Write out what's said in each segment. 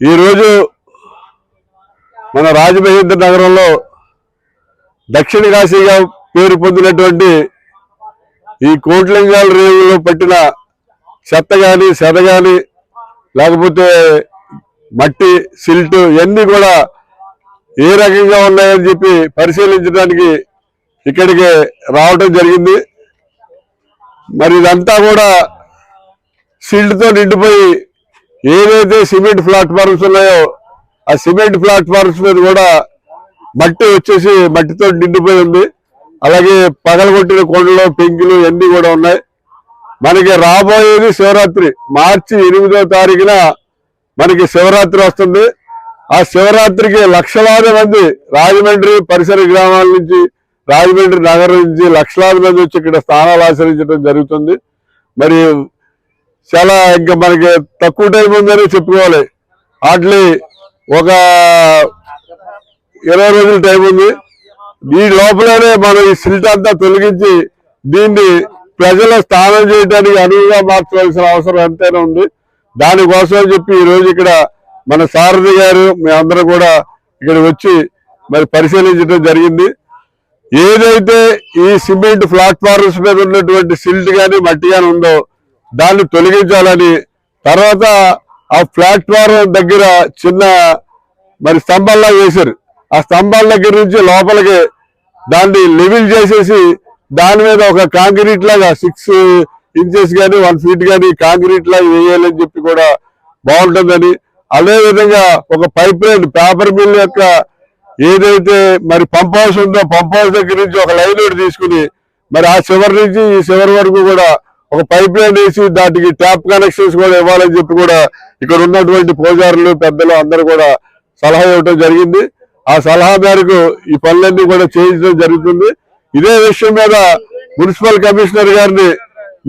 ఈరోజు మన రాజమహేంద్ర నగరంలో దక్షిణ కాశీగా పేరు పొందినటువంటి ఈ కోట్లింగాల రేవులో పట్టిన చెత్త కానీ సెద కానీ లేకపోతే మట్టి సిల్ట్ ఇవన్నీ కూడా ఏ రకంగా ఉన్నాయని చెప్పి పరిశీలించడానికి ఇక్కడికి రావటం జరిగింది. మరి ఇదంతా కూడా సిల్ట్తో నిండిపోయి ఏదైతే సిమెంట్ ప్లాట్ఫామ్స్ ఉన్నాయో ఆ సిమెంట్ ప్లాట్ఫామ్స్ మీద కూడా మట్టి వచ్చేసి మట్టితో నిండిపోయి ఉంది. అలాగే పగలగొట్టిన కొండలు పెంకులు ఇవన్నీ కూడా ఉన్నాయి. మనకి రాబోయేది శివరాత్రి. మార్చి ఎనిమిదో తారీఖున మనకి శివరాత్రి వస్తుంది. ఆ శివరాత్రికి లక్షలాది మంది రాజమండ్రి పరిసర గ్రామాల నుంచి రాజమండ్రి నగరం నుంచి లక్షలాది మంది వచ్చి ఇక్కడ స్థానాలు ఆచరించడం జరుగుతుంది. మరి చాలా ఇంకా మనకి తక్కువ టైం ఉందని చెప్పుకోవాలి. వాటిని ఒక ఇరవై రోజుల టైం ఉంది. ఈ లోపలనే మనం ఈ సిల్ట్ అంతా తొలగించి దీన్ని ప్రజల స్నానం చేయడానికి అనువుగా మార్చవలసిన అవసరం ఎంతైనా ఉంది. దానికోసం చెప్పి ఈ రోజు ఇక్కడ మన సారథి గారు మేమందరం కూడా ఇక్కడ వచ్చి మరి పరిశీలించడం జరిగింది. ఏదైతే ఈ సిమెంట్ ప్లాట్ఫార్మ్స్ మీద ఉన్నటువంటి సిల్ట్ కానీ మట్టి కానీ ఉందో దాన్ని తొలగించాలని. తర్వాత ఆ ప్లాట్ఫారం దగ్గర చిన్న మరి స్తంభాల్లా వేశారు. ఆ స్తంభాల దగ్గర నుంచి లోపలికి దాన్ని లెవిల్ చేసేసి దాని మీద ఒక కాంక్రీట్ లాగా సిక్స్ ఇంచెస్ కానీ వన్ ఫీట్ కానీ కాంక్రీట్ లాగా వేయాలని చెప్పి కూడా బాగుంటుందని. అదేవిధంగా ఒక పైప్ లైన్ పేపర్ మిల్ యొక్క ఏదైతే మరి పంప్ హౌస్ ఉందో పంప్ హౌస్ దగ్గర నుంచి ఒక లైన్ ఒకటి తీసుకుని మరి ఆ చివరి నుంచి ఈ చివరి వరకు కూడా ఒక పైప్ లైన్ వేసి దానికి ట్యాప్ కనెక్షన్స్ కూడా ఇవ్వాలని చెప్పి కూడా ఇక్కడ ఉన్నటువంటి పూజారులు పెద్దలు అందరూ కూడా సలహా ఇవ్వడం జరిగింది. ఆ సలహా మేరకు ఈ పనులన్నీ కూడా చేయించడం జరుగుతుంది. ఇదే విషయం మీద మున్సిపల్ కమిషనర్ గారిని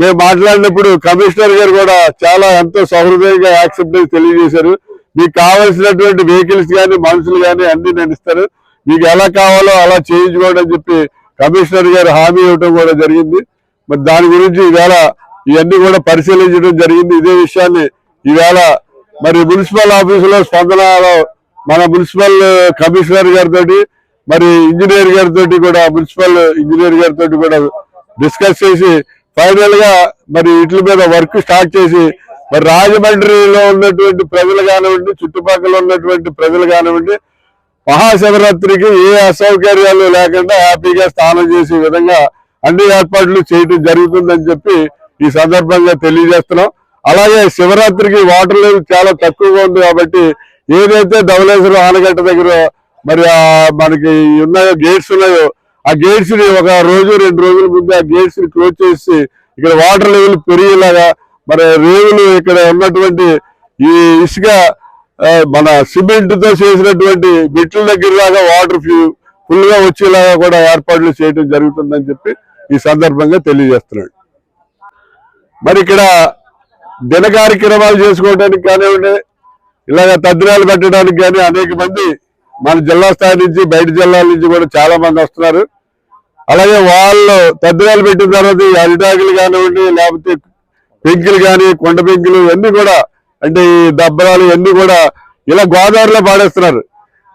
మేము మాట్లాడినప్పుడు కమిషనర్ గారు కూడా చాలా ఎంతో సహృదయంగా యాక్సెప్టెన్స్ తెలియజేశారు. మీకు కావాల్సినటువంటి వెహికల్స్ కానీ మనుషులు కానీ అన్ని నేను ఇస్తాను. మీకు ఎలా కావాలో అలా చేయించుకోండి అని చెప్పి కమిషనర్ గారు హామీ ఇవ్వడం కూడా జరిగింది. మరి దాని గురించి ఈవేళ ఇవన్నీ కూడా పరిశీలించడం జరిగింది. ఇదే విషయాన్ని ఈవేళ మరి మున్సిపల్ ఆఫీసులో స్పందనలో మన మున్సిపల్ కమిషనర్ గారితో మరి ఇంజనీర్ గారితో కూడా మున్సిపల్ ఇంజనీర్ గారితో కూడా డిస్కస్ చేసి ఫైనల్గా మరి వీటి మీద వర్క్ స్టార్ట్ చేసి మరి రాజమండ్రిలో ఉన్నటువంటి ప్రజలు కానివ్వండి చుట్టుపక్కల ఉన్నటువంటి ప్రజలు కానివ్వండి మహాశివరాత్రికి ఏ అసౌకర్యాలు లేకుండా హ్యాపీగా స్నానం చేసే విధంగా అన్ని ఏర్పాట్లు చేయడం జరుగుతుందని చెప్పి ఈ సందర్భంగా తెలియజేస్తున్నాం. అలాగే శివరాత్రికి వాటర్ లెవెల్ చాలా తక్కువగా ఉంది కాబట్టి ఏదైతే ధవళేశ్వరం ఆనకట్ట దగ్గర మరి మనకి ఉన్నాయో గేట్స్ ఉన్నాయో ఆ గేట్స్ని ఒక రోజు రెండు రోజుల ముందు ఆ గేట్స్ని క్లోజ్ చేసి ఇక్కడ వాటర్ లెవెల్ పెరిగేలాగా మరి రేవులు ఇక్కడ ఉన్నటువంటి ఈ ఇసుక మన సిమెంట్తో చేసినటువంటి మెట్ల దగ్గర దాకా వాటర్ ఫుల్గా వచ్చేలాగా కూడా ఏర్పాట్లు చేయడం జరుగుతుందని చెప్పి ఈ సందర్భంగా తెలియజేస్తున్నాడు. మరి ఇక్కడ దిన కార్యక్రమాలు చేసుకోవడానికి కానివ్వండి ఇలాగ తద్దినాలు పెట్టడానికి కానీ అనేక మంది మన జిల్లా స్థాయి నుంచి బయట జిల్లాల నుంచి కూడా చాలా మంది వస్తున్నారు. అలాగే వాళ్ళు తద్దినాలు పెట్టిన తర్వాత ఈ అరిటాకులు కానివ్వండి లేకపోతే పెంకులు కానీ కొండ పెంకులు ఇవన్నీ కూడా అంటే ఈ దబ్బరాలు ఇవన్నీ కూడా ఇలా గోదావరిలో పాడేస్తున్నారు.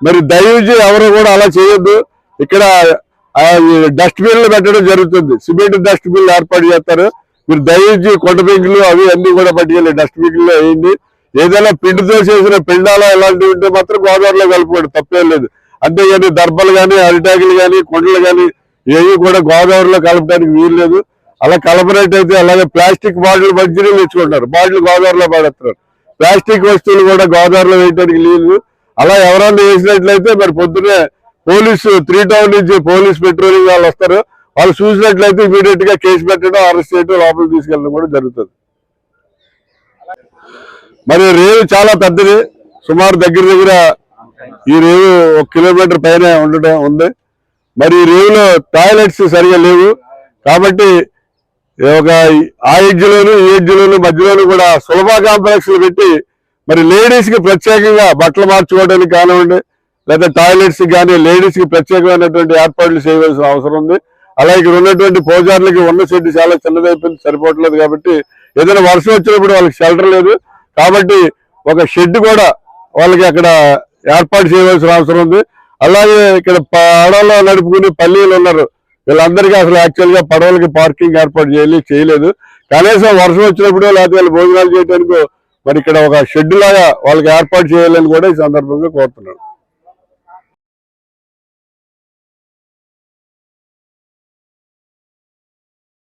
మరి దయచేసి ఎవరు కూడా అలా చేయొద్దు. ఇక్కడ డస్ట్బిన్లు పెట్టడం జరుగుతుంది. సిమెంట్ డస్ట్బిన్లు ఏర్పాటు చేస్తారు. మీరు దయచేసి కొండ పెంకులు అవి అన్ని కూడా పట్టుకెళ్ళి డస్ట్బిన్లో వేయండి. ఏదైనా పిండితో చేసిన పిండాలు అలాంటివి ఉంటే మాత్రం గోదావరిలో కలుపుకోండి. తప్పేం లేదు. అంతేగాని దర్భలు కానీ అరిటాకులు కానీ కొండలు కానీ ఏవి కూడా గోదావరిలో కలపడానికి వీలు లేదు. అలా కలపనట్టయితే అలాగే ప్లాస్టిక్ బాటిల్ మంచినీళ్ళు తెచ్చుకుంటారు బాటిల్ గోదావరిలో పడేస్తున్నారు ప్లాస్టిక్ వస్తువులు కూడా గోదావరిలో వేయడానికి లేదు. అలా ఎవరన్నా వేసినట్లయితే మరి పొద్దునే పోలీసు త్రీ టౌన్ నుంచి పోలీస్ పెట్రోలింగ్ వాళ్ళు వస్తారు. వాళ్ళు చూసినట్లయితే ఇమీడియట్గా కేసు పెట్టడం అరెస్ట్ చేయడం లోపలికి తీసుకెళ్ళడం కూడా జరుగుతుంది. మరి రేవు చాలా పెద్దది. సుమారు దగ్గర దగ్గర ఈ రేవు ఒక కిలోమీటర్ పైన ఉండడం ఉంది. మరి ఈ రేవులో టాయిలెట్స్ సరిగా లేవు. కాబట్టి ఒక ఆ ఎడ్జ్లోను ఈ ఎడ్జ్లోను మధ్యలోను కూడా సులభ కాంప్లెక్స్లు పెట్టి మరి లేడీస్కి ప్రత్యేకంగా బట్టలు మార్చుకోవడానికి కానివ్వండి లేదా టాయిలెట్స్ కానీ లేడీస్కి ప్రత్యేకమైనటువంటి ఏర్పాట్లు చేయవలసిన అవసరం ఉంది. అలాగే ఇక్కడ ఉన్నటువంటి పూజారులకి ఉన్న షెడ్ చాలా చిన్నదైపోయింది సరిపోవట్లేదు కాబట్టి ఏదైనా వర్షం వచ్చినప్పుడు వాళ్ళకి షెల్టర్ లేదు. కాబట్టి ఒక షెడ్ కూడా వాళ్ళకి అక్కడ ఏర్పాటు చేయవలసిన అవసరం ఉంది. అలాగే ఇక్కడ పడవలో నడుపుకునే పల్లీలు ఉన్నారు. వీళ్ళందరికీ అసలు యాక్చువల్గా పడవలకి పార్కింగ్ ఏర్పాటు చేయాలి చేయలేదు. కనీసం వర్షం వచ్చినప్పుడు లేకపోతే వీళ్ళు భోజనాలు చేయడానికి మరి ఇక్కడ ఒక షెడ్ లాగా వాళ్ళకి ఏర్పాటు చేయాలని కూడా ఈ సందర్భంగా కోరుతున్నాను.